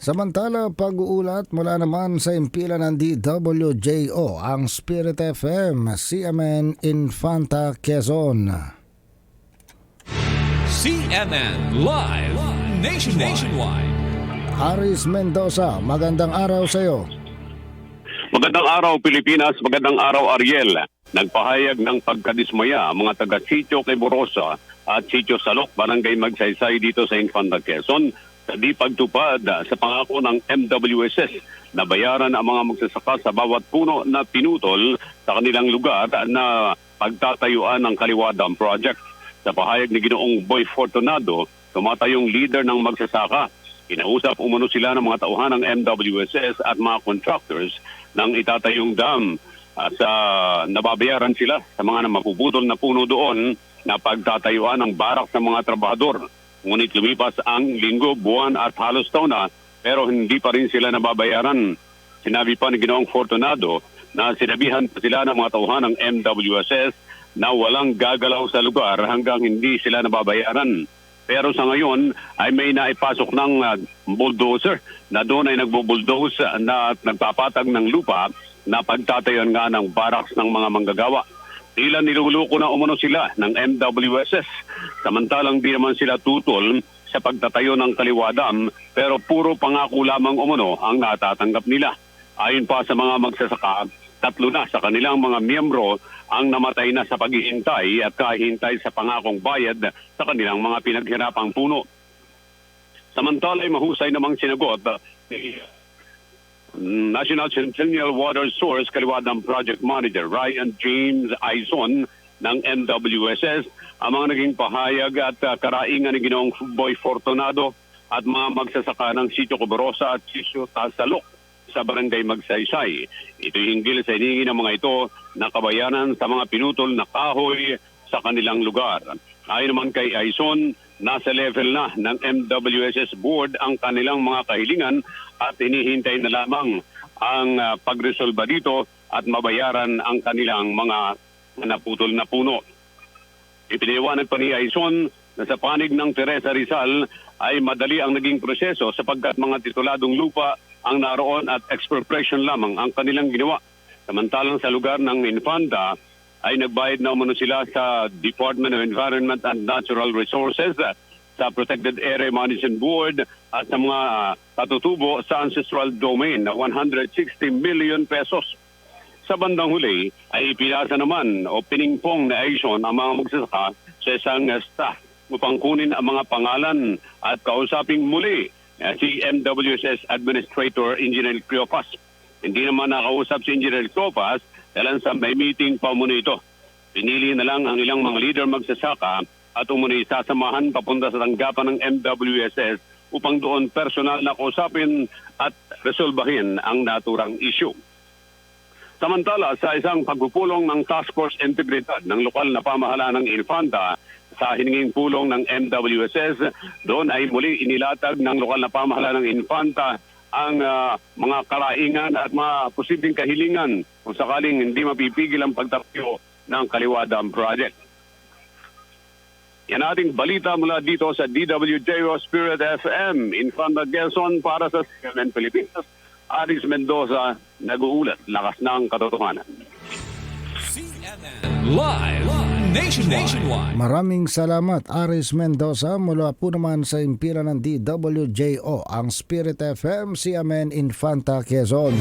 Samantala, pag-uulat mula naman sa impila ng DWJO, ang Spirit FM, CMN Infanta Quezon. CNN Live Nationwide. Nationwide. Aris Mendoza, magandang araw sa iyo. Magandang araw Pilipinas, magandang araw Ariel. Nagpahayag ng pagkadismaya ang mga taga Sitio Queborosa at Sitio Salok, Barangay Magsaysay dito sa Infanta Quezon di pagtupad sa pangako ng MWSS na bayaran ang mga magsasaka sa bawat puno na pinutol sa kanilang lugar na pagtatayuan ng Kaliwa Project. Sa pahayag ni Ginoong Boy Fortunado, tumatayong leader ng magsasaka Kinausap umano sila ng mga tauhan ng MWSS at mga contractors ng itatayong dam at sa nababayaran sila sa mga na mapuputol na puno doon na pagtatayuan ng barak sa mga trabahador. Ngunit lumipas ang linggo, buwan at halos taon na pero hindi pa rin sila nababayaran. Sinabi pa ni Ginoong Fortunado na sinabihan pa sila ng mga tauhan ng MWSS na walang gagalaw sa lugar hanggang hindi sila nababayaran. Pero sa ngayon ay may naipasok ng uh, bulldozer na doon ay nagbo-bulldoze na at nagpapatag ng lupa na pagtatayon nga ng barracks ng mga manggagawa. Tila niluluko na umano sila ng MWSS samantalang di naman sila tutol sa pagtatayo ng kaliwadam pero puro pangako lamang umano ang natatanggap nila. Ayon pa sa mga magsasaka, tatlo na sa kanilang mga miyembro ang namatay na sa paghihintay at kahintay sa pangakong bayad sa kanilang mga pinaghirapang puno. Samantala ay mahusay namang sinagot ni National Centennial Water Source Kaliwadang Project Manager Ryan James Aizon ng MWSS ang mga naging pahayag at uh, karaingan ni Ginoong Boy Fortunado at mga magsasaka ng Sitio Coborosa at Sitio Tasalok sa barangay Magsaysay. Ito'y hinggil sa hiningi ng mga ito na kabayanan sa mga pinutol na kahoy sa kanilang lugar. Ayon naman kay Aison, nasa level na ng MWSS board ang kanilang mga kahilingan at hinihintay na lamang ang uh, pagresolba dito at mabayaran ang kanilang mga naputol na puno. Ipiniwanag pa ni Aison na sa panig ng Teresa Rizal ay madali ang naging proseso sapagkat mga tituladong lupa ang naroon at expropriation lamang ang kanilang ginawa. Samantalang sa lugar ng Infanta ay nagbayad na umano sila sa Department of Environment and Natural Resources, sa Protected Area Management Board at sa mga katutubo sa ancestral domain na 160 million pesos. Sa bandang huli ay ipinasa naman o piningpong na action ang mga magsasaka sa isang uh, staff upang kunin ang mga pangalan at kausaping muli uh, si MWSS Administrator Engineer Cleopas. Hindi naman nakausap si Engineer Cleopas dahil sa may meeting pa muna ito. Pinili na lang ang ilang mga leader magsasaka at umuni sasamahan papunta sa tanggapan ng MWSS upang doon personal na kausapin at resolbahin ang naturang issue. Samantala, sa isang pagpupulong ng Task Force Integridad ng lokal na pamahalaan ng Infanta sa hininging pulong ng MWSS, doon ay muli inilatag ng lokal na pamahalaan ng Infanta ang uh, mga karaingan at mga posibleng kahilingan kung sakaling hindi mapipigil ang pagtapyo ng Kaliwa Dam Project. Yan ating balita mula dito sa DWJO Spirit FM. Infanta Quezon para sa CNN Pilipinas. Aris Mendoza, nag-uulat. Lakas ng katotohanan. CNN Live Nationwide. Maraming salamat Aris Mendoza mula po naman sa impila ng DWJO, ang Spirit FM, CMN Infanta Quezon.